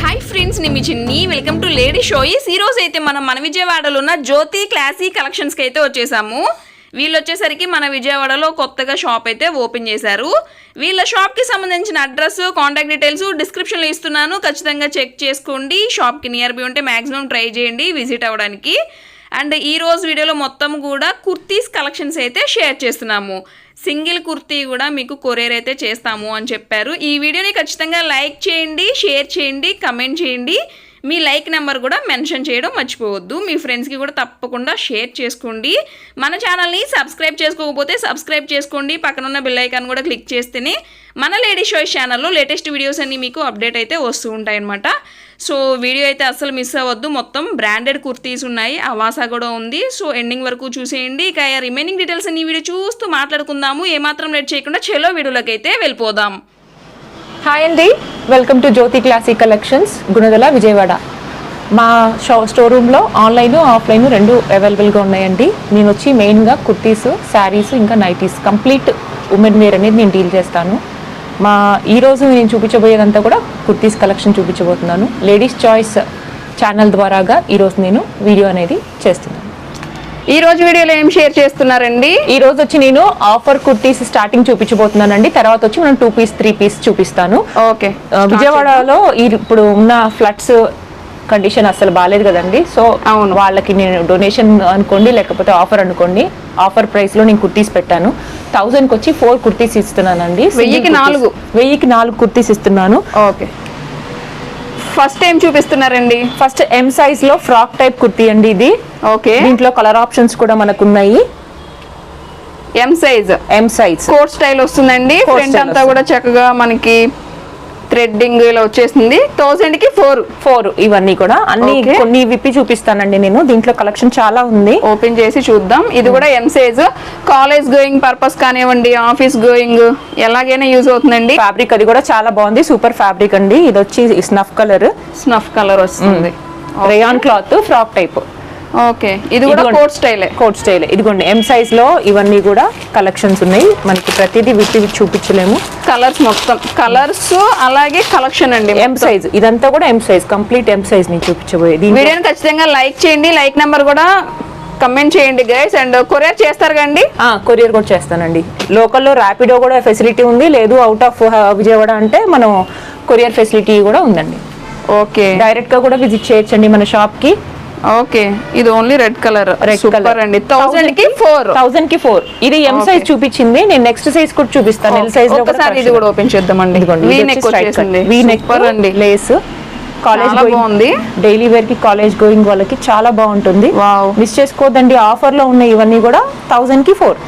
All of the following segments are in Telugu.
హాయ్ ఫ్రెండ్స్ నేను మీ చిన్ని. వెల్కమ్ టు లేడీ షోయిస్ ఈ రోజు అయితే మనం మన విజయవాడలో ఉన్న జ్యోతి క్లాసీ కలెక్షన్స్కి అయితే వచ్చేసాము. వీళ్ళు వచ్చేసరికి మన విజయవాడలో కొత్తగా షాప్ అయితే ఓపెన్ చేశారు. వీళ్ళ షాప్కి సంబంధించిన అడ్రస్ కాంటాక్ట్ డీటెయిల్స్ డిస్క్రిప్షన్లో ఇస్తున్నాను. ఖచ్చితంగా చెక్ చేసుకోండి. షాప్కి నియర్ బై ఉంటే మ్యాక్సిమం ట్రై చేయండి విజిట్ అవ్వడానికి. అండ్ ఈ రోజు వీడియోలో మొత్తం కూడా కుర్తీస్ కలెక్షన్స్ అయితే షేర్ చేస్తున్నాము. సింగిల్ కుర్తీ కూడా మీకు కొరియర్ అయితే చేస్తాము అని చెప్పారు. ఈ వీడియోని ఖచ్చితంగా లైక్ చేయండి షేర్ చేయండి కమెంట్ చేయండి. మీ లైక్ నెంబర్ కూడా మెన్షన్ చేయడం మర్చిపోవద్దు. మీ ఫ్రెండ్స్కి కూడా తప్పకుండా షేర్ చేసుకోండి. మన ఛానల్ని సబ్స్క్రైబ్ చేసుకోకపోతే సబ్స్క్రైబ్ చేసుకోండి. పక్కన ఉన్న బెల్ ఐకాన్ కూడా క్లిక్ చేస్తేనే మన లేడీ షోస్ ఛానల్లో లేటెస్ట్ వీడియోస్ అన్ని మీకు అప్డేట్ అయితే వస్తూ ఉంటాయన్నమాట సో వీడియో అయితే అస్సలు మిస్ అవ్వద్దు. మొత్తం బ్రాండెడ్ కుర్తీస్ ఉన్నాయి. అవాసా కూడా ఉంది. సో ఎండింగ్ వరకు చూసేయండి. ఇక రిమైనింగ్ డీటెయిల్స్ అన్ని వీడియో చూస్తూ మాట్లాడుకుందాము. ఏమాత్రం లేట్ చేయకుండా చెలో వీడియోలోకి అయితే వెళ్ళిపోదాం. హాయ్ అండి welcome to Jyothi classic collections Gunadala Vijayawada మా షో స్టోర్ రూమ్లో ఆన్లైన్ ఆఫ్లైన్ రెండు అవైలబుల్గా ఉన్నాయండి. నేను వచ్చి మెయిన్గా కుర్తీస్ శారీస్ ఇంకా నైటీస్ కంప్లీట్ ఉమెన్ వేర్ అనేది నేను డీల్ చేస్తాను. మా ఈరోజు నేను చూపించబోయేదంతా కూడా కుర్తీస్ కలెక్షన్ చూపించబోతున్నాను. లేడీస్ చాయిస్ ఛానల్ ద్వారాగా ఈరోజు నేను వీడియో అనేది చేస్తున్నాను. ఈ రోజు వీడియోలో ఏం షేర్ చేస్తున్నారండి? ఈ రోజు వచ్చి నేను ఆఫర్ కుర్తీస్ స్టార్టింగ్ చూపించబోతున్నానండి. తర్వాత వచ్చి మనం టూ పీస్ త్రీ పీస్ చూపిస్తాను. ఓకే. విజయవాడలో ఈ ఇప్పుడు ఉన్న ఫ్లడ్స్ కండిషన్ అసలు బాగాలేదు కదండి. సో అవును. వాళ్ళకి నేను డొనేషన్ అనుకోండి లేకపోతే ఆఫర్ అనుకోండి ఆఫర్ ప్రైస్లో నేను కుర్తీస్ పెట్టాను. థౌసండ్కి వచ్చి ఫోర్ కుర్తీస్ ఇస్తున్నానండి. వెయ్యికి. నాలుగు. వెయ్యికి నాలుగు కుర్తీస్ ఇస్తున్నాను. ఓకే. ఫస్ట్ ఏం చూపిస్తున్నారండి? ఫస్ట్ ఎం సైజ్లో ఫ్రాక్ టైప్ కుర్తీ అండి ఇది. ఓకే. దీంట్లో కలర్ ఆప్షన్స్ కూడా మనకు ఉన్నాయి M size M size coat style వస్తుందండి ఫ్రంట్ అంతా కూడా చక్కగా మనకి థ్రెడ్డింగ్ ఇలా వచ్చేసింది. థౌసండ్కి ఫోర్ ఫోర్ ఇవన్నీ కూడా. అన్ని. కొన్ని విప్పి చూపిస్తానండి నేను. దీంట్లో కలెక్షన్ చాలా ఉంది. ఓపెన్ చేసి చూద్దాం. ఇది కూడా M size college going purpose కానివ్వండి ఆఫీస్ గోయింగ్ ఎలాగైనా యూజ్ అవుతుందండి. ఫ్యాబ్రిక్ అది కూడా చాలా బాగుంది. సూపర్ ఫ్యాబ్రిక్ అండి. ఇది వచ్చి స్నఫ్ కలర్ స్నఫ్ కలర్ వస్తుంది. Rayon cloth frock type okay. ఇది కూడా కోట్ స్టైలే. Coat style. ఇదిగోండి ఎం సైజ్లో ఇవన్నీ కూడా కలెక్షన్స్ ఉన్నాయి. మనకి ప్రతిదీ విప్పి చూపించలేము. కలర్స్ మొత్తం. కలర్స్ అలాగే కలెక్షన్ అండి ఎం సైజ్ ఇదంతా కూడా M size complete M size నేను చూపించబోయే దీంట్లో. వీడియోని ఖచ్చితంగా లైక్ చేయండి లైక్ నెంబర్ కూడా కమెంట్ చేయండి గైస్ అండ్ కొరియర్ చేస్తారు కండి కొరియర్ కూడా చేస్తానండి. లోకల్లో ర్యాపిడో కూడా ఫెసిలిటీ ఉంది. లేదు అవుట్ ఆఫ్ విజయవాడ అంటే మనం కొరియర్ ఫెసిలిటీ కూడా ఉందండి. ఓకే డైరెక్ట్గా కూడా విజిట్ చేయొచ్చండి మన షాప్కి. ఓకే ఇది only red colour super colour. అండి. థౌసండ్కి ఫోర్ థౌసండ్కి ఫోర్ ఇది ఎం. సైజ్ చూపించింది. నేను నెక్స్ట్ సైజ్ కూడా చూపిస్తాను. ఎల్ సైజ్ ఒకసారి ఇది కూడా ఓపెన్ చేద్దామండి. వీ నెక్ వచ్చేసింది. వీ నెక్ అండి. లేస్ కాలేజ్ బాగుంది. డైలీ వేర్కి కాలేజ్ గోయింగ్ వాళ్ళకి చాలా బాగుంటుంది. Wow. మిస్ చేసుకోవద్దండి. ఆఫర్లో ఉన్న ఇవన్నీ కూడా థౌసండ్కి ఫోర్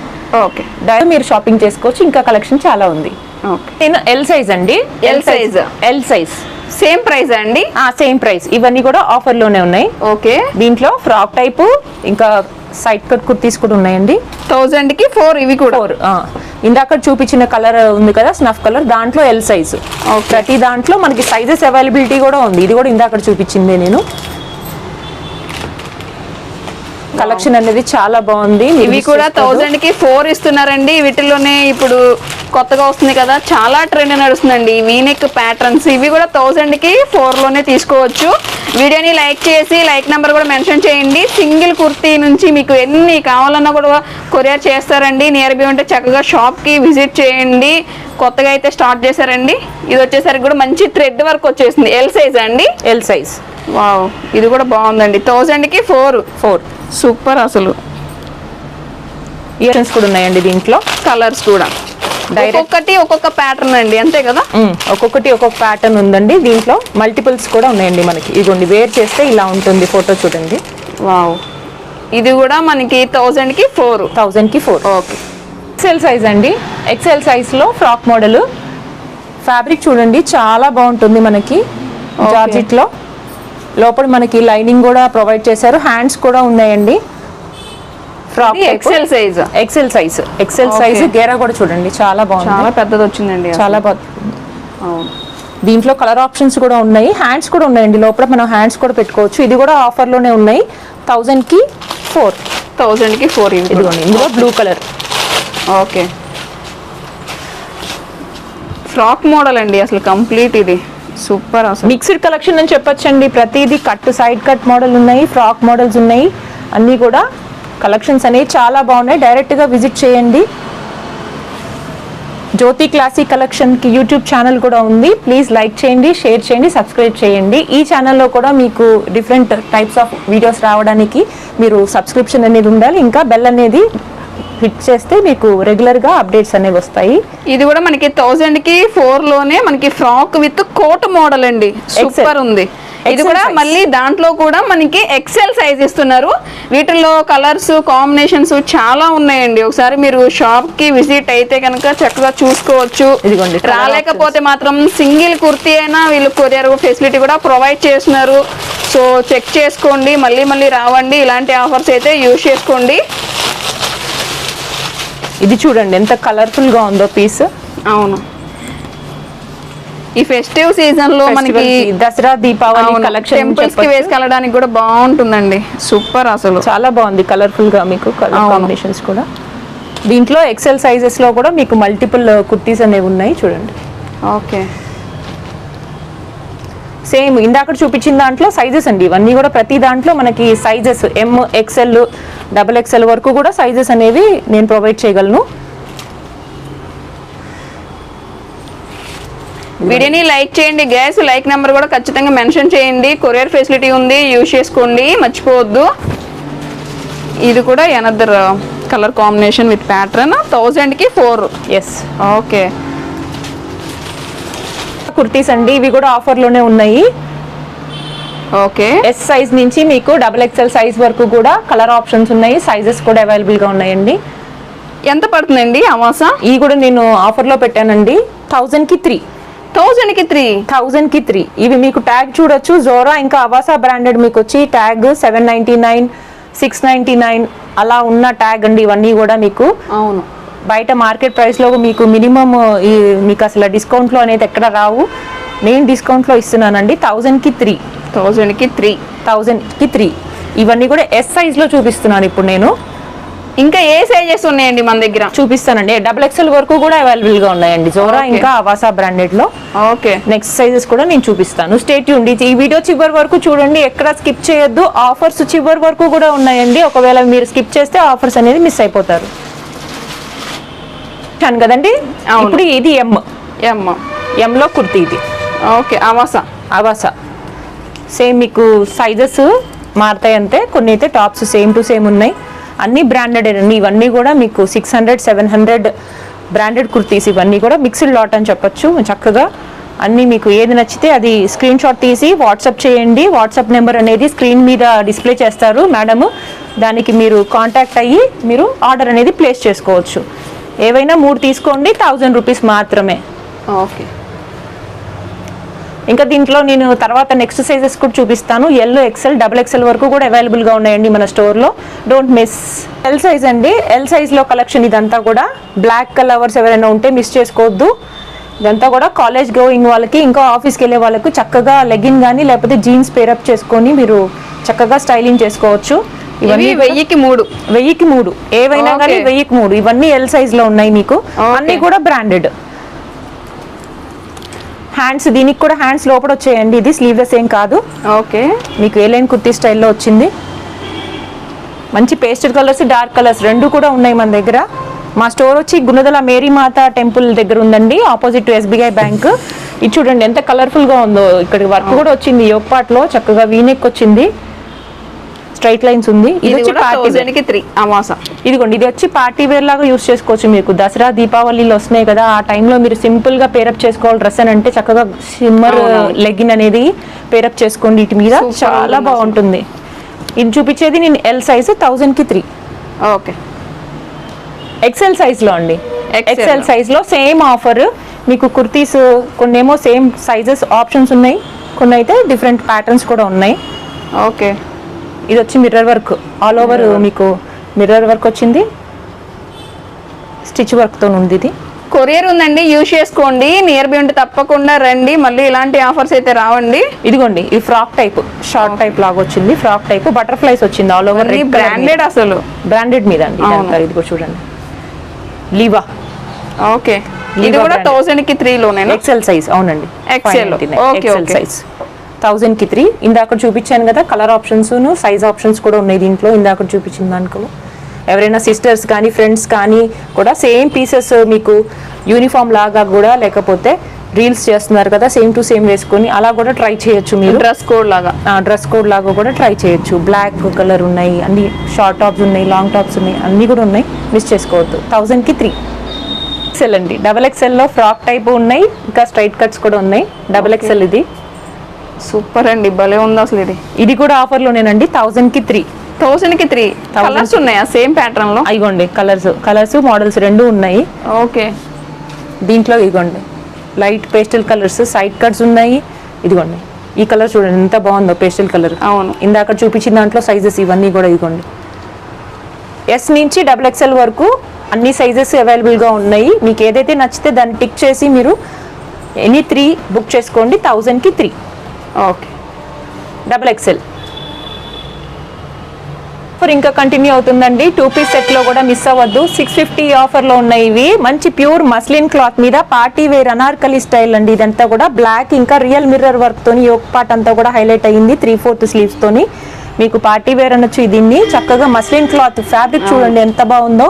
ఓకే మీరు షాపింగ్ చేసుకోవచ్చు. ఇంకా కలెక్షన్ చాలా ఉంది. ఓకే నేను ఎల్ సైజ్ అండి. L size. L size same price అండి? సేమ్ ప్రైస్ ఇవన్నీ కూడా ఆఫర్లోనే ఉన్నాయి. ఓకే. దీంట్లో ఫ్రాక్ టైపు ఇంకా సైడ్ కట్ కుర్తీస్ కూడా ఉన్నాయండి. థౌసండ్కి ఫోర్ ఇవి కూడా? ఫోర్ ఇందాక చూపించిన కలర్ ఉంది కదా స్నఫ్ కలర్ దాంట్లో ఎల్ సైజ్. ప్రతి దాంట్లో మనకి సైజెస్ అవైలబిలిటీ కూడా ఉంది. ఇది కూడా ఇందాక చూపించింది నేను. కలెక్షన్ అనేది చాలా బాగుంది. ఇవి కూడా. థౌసండ్కి ఫోర్ ఇస్తున్నారండి. వీటిలోనే ఇప్పుడు కొత్తగా వస్తుంది కదా చాలా ట్రెండ్ నడుస్తుందండి. వీనెక్ ప్యాటర్న్స్ ఇవి కూడా థౌసండ్కి ఫోర్లోనే తీసుకోవచ్చు. వీడియోని లైక్ చేసి లైక్ నెంబర్ కూడా మెన్షన్ చేయండి. సింగిల్ కుర్తీ నుంచి మీకు ఎన్ని కావాలన్నా కూడా కొరియర్ చేస్తారండి. నియర్ బై ఉంటే చక్కగా షాప్కి విజిట్ చేయండి. కొత్తగా అయితే స్టార్ట్ చేశారండి. ఇది వచ్చేసరికి కూడా మంచి థ్రెడ్ వర్క్ వచ్చేసింది. ఎల్ సైజ్ అండి. ఎల్ సైజ్ వావ్ ఇది కూడా బాగుందండి. థౌసండ్కి ఫోర్ ఫోర్ సూపర్ అసలు. ఇయర్స్ కూడా ఉన్నాయండి దీంట్లో. కలర్స్ కూడా. ఒక్కొక్కటి ఒక్కొక్క ప్యాటర్న్ అండి అంతే కదా. ఒక్కొక్కటి ఒక్కొక్క ప్యాటర్న్ ఉందండి. దీంట్లో మల్టిపుల్స్ కూడా ఉన్నాయండి మనకి. ఇదిగోండి వేర్ చేస్తే ఇలా ఉంటుంది ఫోటో చూడండి. వావ్ ఇది కూడా మనకి థౌజండ్కి ఫోర్ థౌజండ్కి ఫోర్ ఓకే ఎక్సెల్ సైజ్ అండి. ఎక్సెల్ సైజ్లో ఫ్రాక్ మోడల్ ఫ్యాబ్రిక్ చూడండి చాలా బాగుంటుంది మనకి. జార్జిట్లో. లోపల మనకి లైనింగ్ కూడా ప్రొవైడ్ చేశారు. హ్యాండ్స్ కూడా ఉన్నాయండి. Frock XL size XL size XL. Size గేరా కూడా చూడండి. చాలా బాగుంది. చాలా పెద్దది వచ్చిందండి. చాలా బాగుంది. దీంట్లో కలర్ ఆప్షన్స్ కూడా ఉన్నాయి. హ్యాండ్స్ కూడా ఉన్నాయండి. లోపల మనం హ్యాండ్స్ కూడా పెట్టుకోవచ్చు. ఇది కూడా ఆఫర్లోనే ఉన్నాయి. థౌజండ్కి ఫోర్. థౌజండ్కి ఫోర్ ఇదిగోండి. ఇందులో blue colour okay. Frock model అండి అసలు కంప్లీట్ ఇది. సూపర్ అసలు. మిక్స్డ్ కలెక్షన్ అని చెప్పొచ్చండి. ప్రతిదీ కట్ సైడ్ కట్ మోడల్ ఉన్నాయి ఫ్రాక్ మోడల్స్ ఉన్నాయి. అన్నీ కూడా కలెక్షన్స్ అనేవి చాలా బాగున్నాయి. డైరెక్ట్గా విజిట్ చేయండి. జ్యోతి క్లాసిక్ కలెక్షన్కి యూట్యూబ్ ఛానల్ కూడా ఉంది. ప్లీజ్ లైక్ చేయండి షేర్ చేయండి సబ్స్క్రైబ్ చేయండి. ఈ ఛానల్లో కూడా మీకు డిఫరెంట్ టైప్స్ ఆఫ్ వీడియోస్ రావడానికి మీరు సబ్స్క్రిప్షన్ అనేది ఉండాలి. ఇంకా బెల్ అనేది హిట్ చేస్తే మీకు రెగ్యులర్గా అప్డేట్స్ అనేవి వస్తాయి. ఇది కూడా మనకి థౌజండ్కి ఫోర్లోనే మనకి ఫ్రాక్ విత్ కోట్ మోడల్ అండి. సూపర్ ఉంది. ఇది కూడా. మళ్ళీ దాంట్లో కూడా మనకి ఎక్సెల్ సైజ్ ఇస్తున్నారు. వీటిల్లో కలర్స్ కాంబినేషన్స్ చాలా ఉన్నాయండి. ఒకసారి మీరు షాప్కి విజిట్ అయితే కనుక చక్కగా చూసుకోవచ్చు. ఇదిగోండి, రాలేకపోతే మాత్రం సింగిల్ కుర్తీ అయినా వీళ్ళు కొరియర్ ఫెసిలిటీ కూడా ప్రొవైడ్ చేస్తున్నారు. సో చెక్ చేసుకోండి. మళ్ళీ మళ్ళీ రావండి. ఇలాంటి ఆఫర్స్ అయితే యూజ్ చేసుకోండి. ఇది చూడండి ఎంత కలర్ఫుల్గా ఉందో పీస్ అవును. ఈ ఫెస్టివ్ సీజన్లో మనకి దసరా దీపావళి కలెక్షన్ టెంపుల్స్కి వేసుకెళ్ళడానికి కూడా బాగుంటుందండి. సూపర్ అసలు. చాలా బాగుంది కలర్ఫుల్గా మీకు కలర్. కాంబినేషన్స్ కూడా. దీంట్లో ఎక్సెల్ సైజెస్లో కూడా మీకు మల్టిపుల్ కుర్తీస్ అనేవి ఉన్నాయి చూడండి. ఓకే సేమ్ ఇందాక చూపించిన దాంట్లో సైజెస్ అండి. ఇవన్నీ కూడా ప్రతి దాంట్లో మనకి sizes M XL double XL వరకు కూడా సైజెస్ అనేవి నేను ప్రొవైడ్ చేయగలను. వీడియోని లైక్ చేయండి గ్యాస్ లైక్ నెంబర్ కూడా ఖచ్చితంగా మెన్షన్ చేయండి. కొరియర్ ఫెసిలిటీ ఉంది యూజ్ చేసుకోండి మర్చిపోవద్దు. ఇది కూడా another colour combination with pattern థౌజండ్కి ఫోర్ ఎస్ ఓకే కుర్తీస్ అండి ఇవి కూడా ఆఫర్లోనే ఉన్నాయి. ఓకే. ఎస్ సైజ్ నుంచి మీకు డబుల్ ఎక్సెల్ సైజ్ వరకు కూడా కలర్ ఆప్షన్స్ ఉన్నాయి సైజెస్ కూడా అవైలబుల్గా ఉన్నాయండి. ఎంత పడుతుందండి అమాసా ఇవి కూడా నేను ఆఫర్లో పెట్టానండి. థౌజండ్కి త్రీ థౌజండ్కి త్రీ థౌజండ్కి త్రీ ఇవి మీకు ట్యాగ్ చూడొచ్చు. జోరా ఇంకా అవాసా బ్రాండెడ్ మీకు వచ్చి tag seven ninety nine six ninety nine అలా ఉన్న ట్యాగ్ అండి ఇవన్నీ కూడా మీకు. అవును. బయట మార్కెట్ ప్రైస్లో మీకు మినిమం మీకు అసలు డిస్కౌంట్లో అనేది ఎక్కడ రావు. నేను డిస్కౌంట్లో ఇస్తున్నానండి థౌజండ్కి త్రీ థౌజండ్కి త్రీ థౌజండ్కి త్రీ ఇవన్నీ కూడా ఎస్ సైజ్లో చూపిస్తున్నాను ఇప్పుడు నేను. ఇంకా ఏ సైజెస్ ఉన్నాయండి మన దగ్గర? చూపిస్తానండి. డబుల్ ఎక్స్ఎల్ వరకు కూడా అవైలబుల్గా ఉన్నాయండి. జోరా. ఇంకా అవాసా బ్రాండెడ్లో. ఓకే నెక్స్ట్ సైజెస్ కూడా నేను చూపిస్తాను. స్టేట్ ఉండి ఈ వీడియో చివరి వరకు చూడండి. ఎక్కడ స్కిప్ చేయొద్దు. ఆఫర్స్ చివరి వరకు కూడా ఉన్నాయండి. ఒకవేళ మీరు స్కిప్ చేస్తే ఆఫర్స్ అనేది మిస్ అయిపోతారు. చాను కదండి. ఇప్పుడు ఇది ఎం ఎమ్మ ఎం లో కుర్తీ ఇది. ఓకే అవాసా అవాసా సేమ్ మీకు సైజెస్ మారుతాయి అంతే కొన్ని అయితే టాప్స్ సేమ్ టు సేమ్ ఉన్నాయి. అన్ని బ్రాండెడ్ అండి ఇవన్నీ కూడా మీకు six hundred seven hundred branded kurtis ఇవన్నీ కూడా మిక్స్డ్ లాట్ అని చెప్పొచ్చు చక్కగా. అన్నీ మీకు ఏది నచ్చితే అది స్క్రీన్ షాట్ తీసి వాట్సాప్ చేయండి. వాట్సాప్ నెంబర్ అనేది స్క్రీన్ మీద డిస్ప్లే చేస్తారు మేడం దానికి మీరు కాంటాక్ట్ అయ్యి మీరు ఆర్డర్ అనేది ప్లేస్ చేసుకోవచ్చు. ఏవైనా మూడు తీసుకోండి థౌజండ్ రూపీస్ మాత్రమే. ఓకే. ఇంకా దీంట్లో నేను తర్వాత నెక్స్ట్ సైజెస్ కూడా చూపిస్తాను. ఎల్ ఎక్సెల్ డబుల్ ఎక్సెల్ వరకు కూడా అవైలబుల్గా ఉన్నాయండి మన స్టోర్లో. డోంట్ మిస్ ఎల్ సైజ్ అండి. ఎల్ సైజ్లో కలెక్షన్ ఇదంతా కూడా బ్లాక్ కలర్స్ ఎవరైనా ఉంటే మిస్ చేసుకోవద్దు. ఇదంతా కూడా కాలేజ్ గోయింగ్ వాళ్ళకి ఇంకా ఆఫీస్కి వెళ్ళే వాళ్ళకు చక్కగా లెగిన్ కానీ లేకపోతే జీన్స్ పేరప్ చేసుకొని మీరు చక్కగా స్టైలింగ్ చేసుకోవచ్చు. ఇవన్నీ వెయ్యికి మూడు. వెయ్యికి మూడు. ఏవైనా. కానీ వెయ్యికి మూడు. ఇవన్నీ ఎల్ సైజ్లో ఉన్నాయి మీకు. అన్ని కూడా బ్రాండెడ్ హ్యాండ్స్ దీనికి కూడా హ్యాండ్స్ లోపల వచ్చాయండి. ఇది స్లీవ్లెస్ ఏం కాదు. ఓకే. మీకు ఏలైన్ కుర్తీ స్టైల్లో వచ్చింది? మంచి పేస్టల్ కలర్స్ డార్క్ కలర్స్ రెండు కూడా ఉన్నాయి మన దగ్గర. మా స్టోర్ వచ్చి గుణదల మేరీమాత టెంపుల్ దగ్గర ఉందండి. ఆపోజిట్ టు ఎస్బీఐ బ్యాంక్ ఇది చూడండి ఎంత కలర్ఫుల్గా ఉందో. ఇక్కడ వర్క్ కూడా వచ్చింది. యోగపాట్లో చక్కగా వీనెక్ వచ్చింది. స్ట్రైట్ లైన్స్ ఉంది. ఇది వచ్చి పార్టీ త్రీ అమాసా. ఇదిగోండి ఇది వచ్చి పార్టీ వేర్ లాగా యూస్ చేసుకోవచ్చు మీకు. దసరా దీపావళిలు వస్తున్నాయి కదా ఆ టైంలో మీరు సింపుల్గా పేరప్ చేసుకోవాలి డ్రెస్ అని అంటే చక్కగా సిమ్మర్. లెగ్గిన్ అనేది పేరప్ చేసుకోండి వీటి మీద. చాలా బాగుంటుంది. ఇది చూపించేది నేను ఎల్ సైజ్ థౌజండ్కి త్రీ ఓకే. ఎక్సెల్ సైజ్లో అండి. ఎక్సెల్ సైజ్లో. సేమ్ ఆఫర్ మీకు కుర్తీస్ కొన్ని ఏమో సేమ్ సైజెస్ ఆప్షన్స్ ఉన్నాయి. కొన్ని అయితే డిఫరెంట్ ప్యాటర్న్స్ కూడా ఉన్నాయి. ఓకే. ఇది వచ్చి మిర్రర్ వర్క్ ఆల్ ఓవర్ మీకు మిర్రర్ వర్క్ వచ్చింది. స్టిచ్ వర్క్తో ఉంది ఇది. కొరియర్ ఉందండి యూజ్ చేసుకోండి. నియర్ బై ఉంటే తప్పకుండా రండి. మళ్ళీ ఇలాంటి ఆఫర్స్ అయితే రావండి. ఇదిగోండి ఈ ఫ్రాక్ టైప్ షార్ట్ టైప్ లాగా వచ్చింది. ఫ్రాక్ టైప్ బటర్ఫ్లైస్ వచ్చింది ఆల్ ఓవర్ బ్రాండెడ్ అసలు. బ్రాండెడ్ మీద అండి. ఇది కూడా చూడండి. లీవా ఓకే ఇది కూడా థౌసండ్కి త్రీ లోనేనా? ఎక్సెల్ సైజ్ అవునండి. ఎక్సెల్. సైజ్ థౌజండ్కి త్రీ. ఇందాక చూపించాను కదా కలర్ ఆప్షన్స్ సైజ్ ఆప్షన్స్ కూడా ఉన్నాయి దీంట్లో. ఇందాక చూపించిన దాంట్లో ఎవరైనా సిస్టర్స్ కానీ ఫ్రెండ్స్ కానీ కూడా సేమ్ పీసెస్ మీకు యూనిఫామ్ లాగా కూడా లేకపోతే రీల్స్ చేస్తున్నారు కదా సేమ్ టు సేమ్ వేసుకొని అలా కూడా ట్రై చేయొచ్చు మీరు. డ్రెస్ కోడ్ లాగా. డ్రెస్ కోడ్ లాగా కూడా ట్రై చేయొచ్చు. బ్లాక్ కలర్ ఉన్నాయి అన్ని షార్ట్ టాప్స్ ఉన్నాయి లాంగ్ టాప్స్ ఉన్నాయి అన్ని కూడా ఉన్నాయి. మిస్ చేసుకోవద్దు. థౌజండ్కి త్రీ. ఎక్సెల్ అండి. డబల్ ఎక్సెల్లో ఫ్రాక్ టైప్ ఉన్నాయి ఇంకా స్ట్రైట్ కట్స్ కూడా ఉన్నాయి. డబల్ ఎక్సెల్ ఇది. సూపర్ అండి భలే ఉంది అసలు ఇది. ఇది కూడా ఆఫర్లోనేనండి థౌజండ్కి త్రీ. థౌసండ్కి త్రీ కలర్స్ ఉన్నాయా? సేమ్ ప్యాటర్న్లో? ఇగోండి కలర్స్ కలర్స్ మోడల్స్ రెండు ఉన్నాయి. ఓకే. దీంట్లో ఇదిగోండి light pastel colours side cuts ఉన్నాయి. ఇదిగోండి ఈ కలర్ చూడండి ఎంత బాగుందో పేస్టల్ కలర్. అవును. ఇందాక చూపించిన దాంట్లో సైజెస్ ఇవన్నీ కూడా ఇదిగోండి ఎస్ నుంచి డబుల్ ఎక్స్ఎల్ వరకు అన్ని సైజెస్ అవైలబుల్గా ఉన్నాయి. మీకు ఏదైతే నచ్చితే దాన్ని టిక్ చేసి మీరు ఎనీ త్రీ బుక్ చేసుకోండి థౌజండ్కి three. Okay double XL offer ఇంకా కంటిన్యూ అవుతుందండి. టూ పీస్ సెట్లో కూడా మిస్ అవ్వద్దు. సిక్స్ ఫిఫ్టీ ఆఫర్లో ఉన్నాయి ఇవి. మంచి ప్యూర్ మస్లిన్ క్లాత్ మీద పార్టీ వేర్ అనార్కలి స్టైల్ అండి. ఇదంతా కూడా బ్లాక్ ఇంకా రియల్ మిర్రర్ వర్క్తోని యోక్ పార్ట్ అంతా కూడా హైలైట్ అయ్యింది. త్రీ ఫోర్త్ స్లీవ్స్తోని మీకు పార్టీ వేర్ అనొచ్చు దీన్ని చక్కగా మస్లిన్ క్లాత్ ఫ్యాబ్రిక్ చూడండి ఎంత బాగుందో.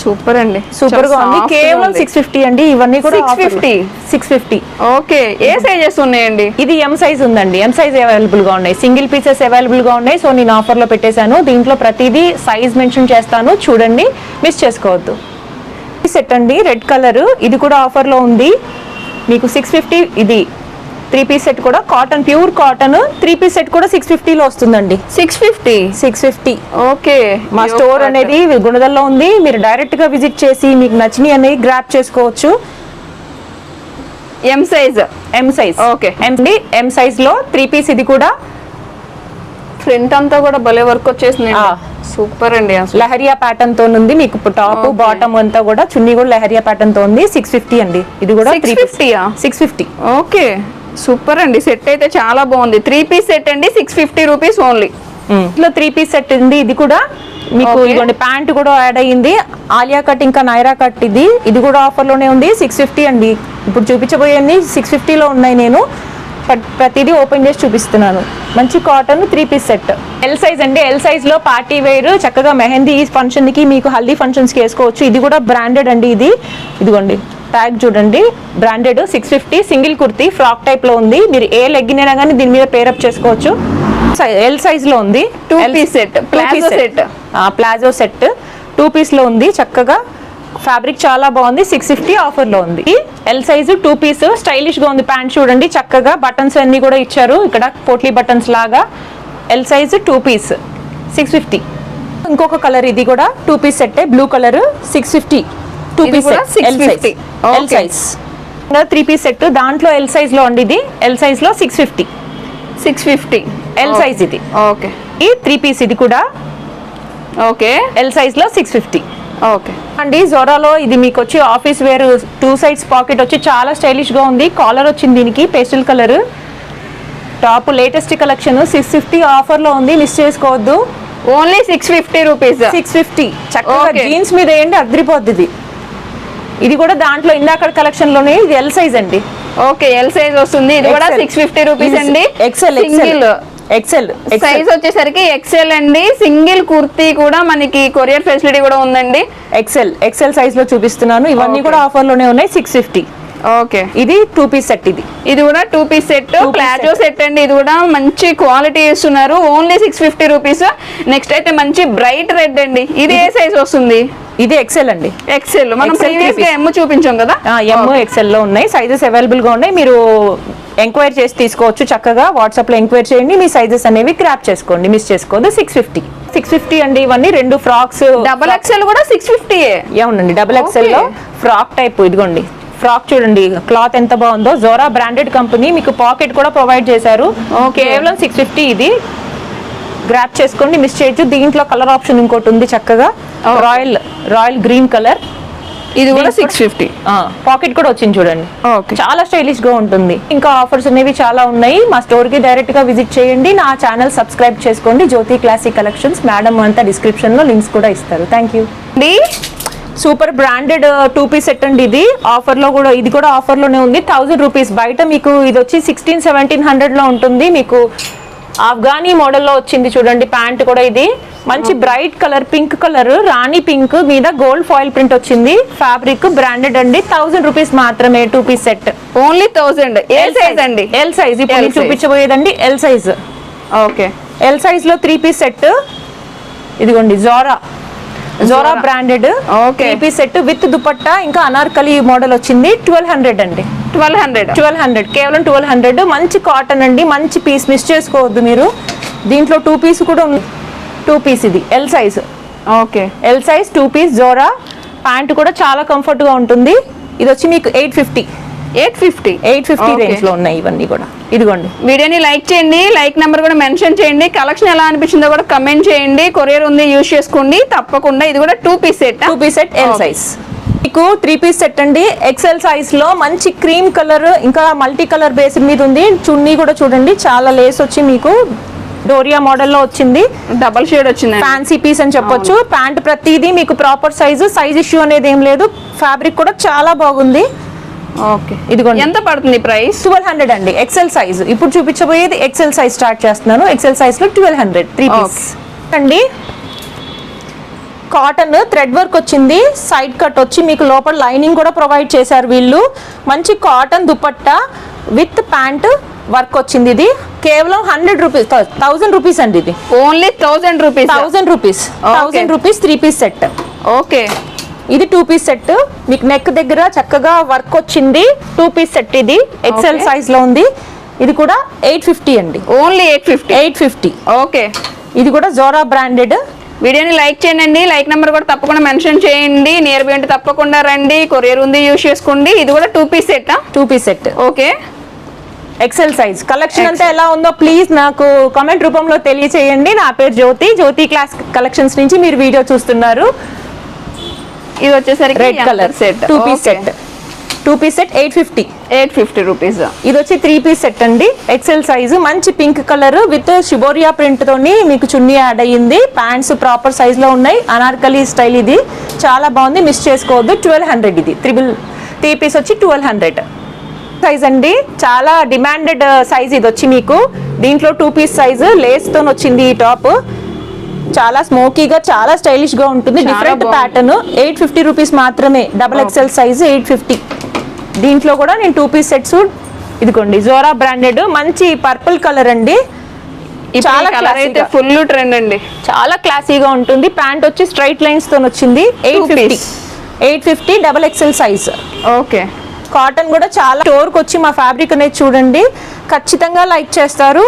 సూపర్ అండి. సూపర్గా ఉంది. కేవలం సిక్స్ ఫిఫ్టీ అండి. ఇవన్నీ కూడా 650? Six fifty okay. ఏ సైజెస్ ఉన్నాయండి? ఇది ఎం సైజ్ ఉందండి. ఎం సైజ్ అవైలబుల్గా ఉన్నాయి. సింగిల్ పీసెస్ అవైలబుల్గా ఉన్నాయి. సో నేను ఆఫర్లో పెట్టేశాను. దీంట్లో ప్రతిదీ సైజ్ మెన్షన్ చేస్తాను. చూడండి. మిస్ చేసుకోవద్దు. సెట్ అండి. రెడ్ కలర్ ఇది కూడా ఆఫర్లో ఉంది. మీకు సిక్స్ ఫిఫ్టీ ఇది త్రీ పీస్ సెట్ కూడా cotton pure cotton. Three piece set కూడా సిక్స్ ఫిఫ్టీలో వస్తుందండి. Six fifty six fifty okay. మా స్టోర్ అనేది గుణదల్లో ఉంది. మీరు డైరెక్ట్గా విజిట్ చేసి మీకు నచ్చినవి అనేది గ్రాప్ చేసుకోవచ్చు. M size M size Okay. M M సైజ్లో త్రీ పీస్ ఇది కూడా. ఫ్రంట్ అంతా కూడా భలే వర్క్ వచ్చేసింది. సూపర్ అండి లహరియా ప్యాటర్న్తో ఉంది. మీకు టాప్. బాటమ్ అంతా కూడా చున్నీ కూడా లహరియా ప్యాటర్న్తో ఉంది. సిక్స్ ఫిఫ్టీ అండి. ఇది కూడా 650 yeah? Six fifty okay. Super అండి. సెట్ అయితే చాలా బాగుంది. త్రీ పీస్ సెట్ అండి. సిక్స్ ఫిఫ్టీ రూపీస్ ఓన్లీ ఇట్లా త్రీ పీస్ సెట్ ఉంది. ఇది కూడా మీకు. ఇదిగోండి ప్యాంట్ కూడా యాడ్ అయ్యింది. ఆలియా కట్ ఇంకా నైరా కట్ ఇది. ఇది కూడా ఆఫర్లోనే ఉంది. సిక్స్ ఫిఫ్టీ అండి. ఇప్పుడు చూపించబోయేది సిక్స్ ఫిఫ్టీలో ఉన్నాయి నేను. ప్రతి- ప్రతిదీ ఓపెన్ చేసి చూపిస్తున్నాను. మంచి cotton three piece set L size అండి. ఎల్ సైజ్లో పార్టీ వేర్ చక్కగా మెహందీ ఫంక్షన్కి మీకు హల్దీ ఫంక్షన్స్కి వేసుకోవచ్చు. ఇది కూడా బ్రాండెడ్ అండి ఇది. ఇదిగోండి. ట్యాగ్ చూడండి. Branded six fifty single kurti frock టైప్లో ఉంది. మీరు ఏ లెగ్గినైనా కానీ దీని మీద పేరప్ చేసుకోవచ్చు. ఎల్ సైజ్లో ఉంది. Two plazo piece set. ఆ, ప్లాజో సెట్ టూ పీస్లో ఉంది చక్కగా. ఫ్యాబ్రిక్ చాలా బాగుంది. సిక్స్ ఫిఫ్టీ ఆఫర్లో ఉంది. ఎల్ సైజు టూ పీస్ స్టైలిష్గా ఉంది ప్యాంట్ చూడండి. చక్కగా బటన్స్ అన్ని కూడా ఇచ్చారు. ఇక్కడ పోట్లీ బటన్స్ లాగా. L size two piece six fifty ఇంకొక కలర్ ఇది కూడా. Two piece set blue colour six fifty two piece కూడా 650. L. Size three piece set దాంట్లో ఎల్ సైజ్లో అండి ఇది. ఎల్ సైజ్లో six fifty six fifty L size ఇది. ఓకే ఈ త్రీ పీస్ ఇది కూడా ఓకే ఎల్ సైజ్లో సిక్స్ ఫిఫ్టీ ఓకే అండి జోరాలో ఇది మీకు వచ్చి office wear two sides pocket వచ్చి చాలా స్టైలిష్గా ఉంది. కాలర్ వచ్చింది దీనికి pastel colour top latest collection six fifty ఆఫర్లో ఉంది. మిస్ చేసుకోవద్దు. Only six fifty rupees six fifty చక్కగా. జీన్స్ మీద వేయండి అద్రిపోద్ది ఇది. ఇది కూడా దాంట్లో ఇందాక కలెక్షన్లోనే ఇది ఎల్ సైజ్ అండి. ఓకే ఎల్ సైజ్ వస్తుంది. ఇది కూడా సిక్స్ ఫిఫ్టీ రూపీస్ అండి. ఎక్సెల్ సింగిల్ ఎక్సెల్ సైజ్ వచ్చేసరికి ఎక్సెల్ అండి. సింగిల్ కుర్తీ కూడా మనకి కొరియర్ ఫెసిలిటీ కూడా ఉందండి. ఎక్సెల్ ఎక్సెల్ సైజ్లో చూపిస్తున్నాను. ఇవన్నీ. కూడా ఆఫర్లోనే ఉన్నాయి సిక్స్ ఫిఫ్టీ ఓకే. ఇది టూ పీస్ సెట్ ఇది. ఇది కూడా two piece set palazzo. Set అండి. ఇది కూడా మంచి క్వాలిటీ ఇస్తున్నారు only six fifty rupees next అయితే మంచి బ్రైట్ రెడ్ అండి. ఇది ఏ సైజ్ వస్తుంది? ఇది ఎక్సెల్ అండి. ఎక్సెల్ మనం ప్రీవియస్గా ఎమ్ చూపించాం కదా? ఎమ్ ఎక్సెల్లో ఉన్నాయి. సైజెస్ అవైలబుల్గా ఉన్నాయి. మీరు ఎంక్వైరీ చేసి తీసుకోవచ్చు చక్కగా. వాట్సాప్లో ఎంక్వైరీ చేయండి. మీ సైజెస్ అనేవి క్రాప్ చేసుకోండి. మిస్ చేసుకోవద్దు సిక్స్ ఫిఫ్టీ సిక్స్ ఫిఫ్టీ అండి ఇవన్నీ. రెండు ఫ్రాక్స్ డబల్ ఎక్సెల్ కూడా సిక్స్ ఫిఫ్టీ అవునండి డబుల్ ఎక్సెల్లో. ఫ్రాక్ టైప్ ఇదిగోండి. ఫ్రాక్ చూడండి క్లాత్ ఎంత బాగుందో. జోరా బ్రాండెడ్ కంపెనీ మీకు పాకెట్ కూడా ప్రొవైడ్ చేశారు. కేవలం సిక్స్ ఫిఫ్టీ ఇది. గ్రాప్ చేసుకోండి మిస్ చేయొచ్చు. దీంట్లో కలర్ ఆప్షన్ ఇంకోటి ఉంది చక్కగా. రాయల్ రాయల్ గ్రీన్ కలర్ ఇది కూడా సిక్స్ ఫిఫ్టీ పాకెట్ కూడా వచ్చింది చూడండి. ఓకే చాలా స్టైలిష్గా ఉంటుంది. ఇంకా ఆఫర్స్ అనేవి చాలా ఉన్నాయి. మా స్టోర్కి డైరెక్ట్గా విజిట్ చేయండి. నా ఛానల్ సబ్స్క్రైబ్ చేసుకోండి. జ్యోతి క్లాసిక్ కలెక్షన్స్ మేడం అంతా డిస్క్రిప్షన్లో లింక్స్ కూడా ఇస్తారు. Thank you super branded two piece set అండి ఇది. ఆఫర్లో కూడా ఇది కూడా ఆఫర్లోనే ఉంది. Thousand rupees. బయట మీకు ఇది వచ్చి సిక్స్టీన్ సెవెంటీన్ హండ్రెడ్లో ఉంటుంది. మీకు ఆఫ్ఘనీ మోడల్లో వచ్చింది చూడండి ప్యాంట్ కూడా ఇది. మంచి బ్రైట్ కలర్ పింక్ కలర్ రాణి పింక్ మీద గోల్డ్ ఫాయిల్ ప్రింట్ వచ్చింది. ఫ్యాబ్రిక్ బ్రాండెడ్ అండి. థౌసండ్ రూపీస్ మాత్రమే two piece set. Only thousand. ఏ సైజ్ అండి ఎల్ సైజ్ ఇప్పుడు. చూపించబోయేదండి ఎల్ సైజ్ ఓకే. ఎల్ సైజ్లో త్రీ పీస్ సెట్. ఇదిగోండి Zora Zora. Branded piece set with dupatta ఇంకా అనార్కలి మోడల్ వచ్చింది. ట్వెల్వ్ హండ్రెడ్ అండి. ట్వెల్వ్ హండ్రెడ్ ట్వెల్వ్ హండ్రెడ్ కేవలం ట్వెల్వ్ హండ్రెడ్ మంచి కాటన్ అండి మంచి పీస్ మిస్ చేసుకోవద్దు మీరు. దీంట్లో టూ పీస్ కూడా ఉంది. టూ పీస్ ఇది L size okay L size two piece Zora pant కూడా చాలా కంఫర్ట్గా ఉంటుంది. ఇది వచ్చి మీకు eight fifty eight fifty eight fifty Okay. రేంజ్లో ఉన్నాయి ఇవన్నీ కూడా. ఇదిగోండి. వీడియోని లైక్ చేయండి లైక్ నెంబర్ కూడా మెన్షన్ చేయండి. కలెక్షన్ ఎలా అనిపించిందో కూడా కమెంట్ చేయండి. కొరియర్ ఉంది యూజ్ చేసుకోండి. తప్పకుండా ఇది కూడా two piece set two piece set L. Size మీకు త్రీ పీస్ సెట్ అండి. ఎక్సెల్ సైజ్లో మంచి క్రీమ్ కలర్ ఇంకా మల్టీ కలర్ బేస్ మీద ఉంది. చున్నీ కూడా చూడండి. చాలా లేస్ వచ్చి మీకు డోరియా మోడల్లో వచ్చింది. డబల్ షేడ్ వచ్చిందండి. ఫ్యాన్సీ పీస్ అని చెప్పొచ్చు. ప్యాంట్ ప్రతిదీ మీకు ప్రాపర్ సైజు సైజ్ ఇష్యూ అనేది ఏం లేదు. ఫ్యాబ్రిక్ కూడా చాలా బాగుంది. ఓకే. ఇదిగోండి. ఎంత పడుతుంది ప్రైస్? ట్వెల్వ్ హండ్రెడ్ అండి. ఎక్సెల్ సైజ్ ఇప్పుడు చూపించబోయేది ఎక్సెల్ సైజ్ స్టార్ట్ చేస్తున్నాను. ఎక్సెల్ సైజ్లో ట్వెల్వ్ హండ్రెడ్. త్రీ పీస్ అండి. కాటన్ థ్రెడ్ వర్క్ వచ్చింది. సైడ్ కట్ వచ్చి మీకు లోపల లైనింగ్ కూడా ప్రొవైడ్ చేశారు వీళ్ళు. మంచి cotton dupatta with pant work వచ్చింది ఇది. కేవలం హండ్రెడ్ రూపీస్ థౌసండ్ రూపీస్ అండి ఇది. Only thousand rupees thousand rupees thousand rupees three piece set okay ఇది టూ పీస్ సెట్ మీకు నెక్ దగ్గర చక్కగా వర్క్ వచ్చింది. టూ పీస్ సెట్ ఇది. ఎక్సెల్. సైజ్లో ఉంది. ఇది కూడా ఎయిట్ ఫిఫ్టీ అండి. Only eight fifty eight fifty okay ఇది కూడా జోరా బ్రాండెడ్ వీడియోని లైక్ చేయండి. లైక్ నెంబర్ కూడా తప్పకుండా మెన్షన్ చేయండి. నియర్ బై అంటే తప్పకుండా రండి. కొరియర్ ఉంది యూజ్ చేసుకోండి. ఇది కూడా two piece set two piece set okay XL size collection అంతా ఎలా ఉందో ప్లీజ్ నాకు కామెంట్ రూపంలో తెలియచేయండి. నా పేరు జ్యోతి. జ్యోతి క్లాస్ కలెక్షన్స్ నుంచి మీరు వీడియో చూస్తున్నారు. ఇది వచ్చేసరికి red colour set two piece set two piece set eight fifty eight fifty rupees ఇది వచ్చి త్రీ పీస్ సెట్ అండి. ఎక్సెల్ సైజు మంచి పింక్ కలర్ విత్ షిబోరియా ప్రింట్ తోని మీకు చున్నీ యాడ్ అయ్యింది. ప్యాంట్స్ ప్రాపర్ సైజ్లో ఉన్నాయి. అనార్కలి స్టైల్ ఇది. చాలా బాగుంది. మిస్ చేసుకోవద్దు. ట్వెల్వ్ హండ్రెడ్ ఇది. త్రిబుల్ త్రీ పీస్ వచ్చి ట్వెల్వ్ హండ్రెడ్ సైజ్ అండి. చాలా డిమాండెడ్ సైజ్ ఇది వచ్చి మీకు. దీంట్లో టూ పీస్ సైజు లేస్తో వచ్చింది ఈ టాప్ చాలా స్మోకీగా చాలా స్టైలిష్గా ఉంటుంది different. Pattern eight fifty rupees మాత్రమే. Double XL size eight fifty దీంట్లో కూడా నేను టూ పీస్ సెట్స్ ఇదిగోండి జోరా బ్రాండెడ్ మంచి పర్పుల్ కలర్ అండి. చాలా చాలా కలర్ అయితే. ఫుల్ ట్రెండ్ అండి. చాలా క్లాసీగా ఉంటుంది. ప్యాంట్ వచ్చి స్ట్రైట్ లైన్స్తో వచ్చింది. Eight fifty. Eight fifty double XL size okay cotton కూడా చాలా స్టోర్కి వచ్చి మా ఫ్యాబ్రిక్ అనేది చూడండి. ఖచ్చితంగా లైక్ చేస్తారు.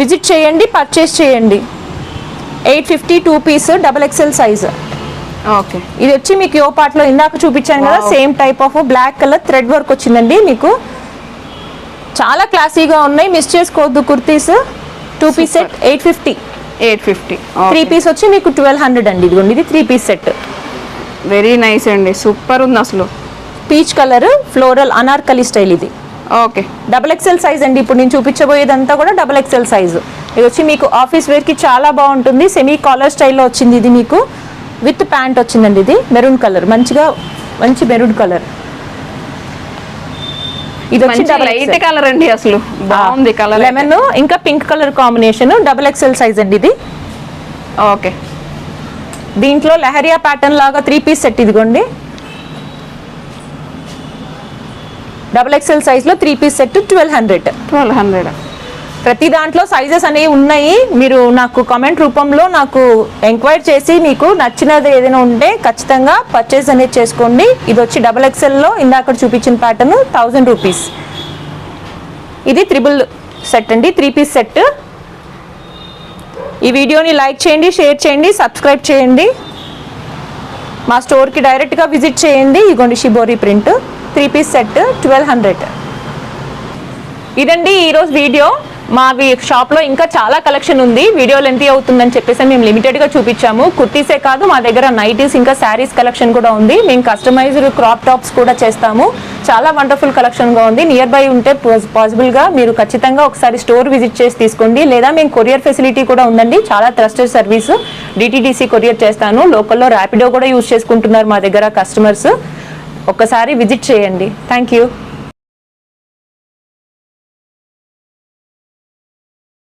విజిట్ చేయండి పర్చేస్ చేయండి. Eight fifty two piece double XL size okay. ఇది వచ్చి మీకు యో పార్ట్లో ఇందాక చూపించాను కదా. Same type of black colour thread work వచ్చిందండి. మీకు చాలా క్లాసీగా ఉన్నాయి. మిస్ చేసుకోవద్దు kurtis. Two piece set eight fifty eight fifty. Three piece వచ్చి మీకు ట్వెల్వ్ హండ్రెడ్ అండి. ఇదిగోండి ఇది three piece set very nice అండి. సూపర్ ఉంది అసలు. Peach colour floral Anarkali style ఇది. ఓకే. డబల్ ఎక్స్ఎల్ సైజ్ అండి. ఇప్పుడు నేను చూపించబోయేదంతా కూడా డబల్ ఎక్స్ఎల్ సైజ్ ఇది వచ్చి మీకు ఆఫీస్ వేర్కి చాలా బాగుంటుంది. సెమీ కాలర్ స్టైల్లో వచ్చింది ఇది మీకు. విత్ ప్యాంట్ వచ్చిందండి ఇది. మెరూన్ కలర్ మంచిగా మంచి మెరూన్ కలర్ ఇది వచ్చి లైట్ కలర్ అండి అసలు. బాగుంది కలర్ లెమన్ ఇంకా pink colour combination double XL size అండి ఇది. ఓకే. దీంట్లో లెహరియా ప్యాటర్న్ లాగా త్రీ పీస్ సెట్ ఇదిగోండి. డబల్ ఎక్స్ఎల్ సైజ్లో three piece set twelve hundred. Twelve hundred. ప్రతి దాంట్లో సైజెస్ అనేవి ఉన్నాయి. మీరు నాకు కామెంట్ రూపంలో నాకు ఎంక్వైరీ చేసి మీకు నచ్చినది ఏదైనా ఉంటే ఖచ్చితంగా పర్చేస్ అనేది చేసుకోండి. ఇది వచ్చి డబల్ ఎక్స్ఎల్లో ఇందాక చూపించిన ప్యాటర్న్ థౌజండ్ రూపీస్ ఇది త్రిబుల్ సెట్ అండి. Three piece set. ఈ వీడియోని లైక్ చేయండి షేర్ చేయండి సబ్స్క్రైబ్ చేయండి. మా స్టోర్కి డైరెక్ట్గా విజిట్ చేయండి. ఇగోండి shibori print. Three piece set twelve hundred. ఇదండి ఈరోజు వీడియో. మా షాప్లో ఇంకా చాలా కలెక్షన్ ఉంది. వీడియో లెంత్ అవుతుందని చెప్పేసి మేము లిమిటెడ్గా చూపించాము. కుర్తీసే కాదు మా దగ్గర నైటీస్ ఇంకా శారీస్ కలెక్షన్ కూడా ఉంది. మేము కస్టమైజ్డ్ క్రాప్ టాప్స్ కూడా చేస్తాము. చాలా వండర్ఫుల్ కలెక్షన్గా ఉంది. నియర్ బై ఉంటే పాసిబుల్గా మీరు ఖచ్చితంగా ఒకసారి స్టోర్ విజిట్ చేసి తీసుకోండి. లేదా మేము కొరియర్ ఫెసిలిటీ కూడా ఉందండి. చాలా ట్రస్టెడ్ సర్వీస్. డిటీడీసీ కొరియర్ చేస్తాను. లోకల్లో ర్యాపిడో కూడా యూజ్ చేసుకుంటున్నారు మా దగ్గర కస్టమర్స్. ఒక్కసారి విజిట్ చేయండి. Thank you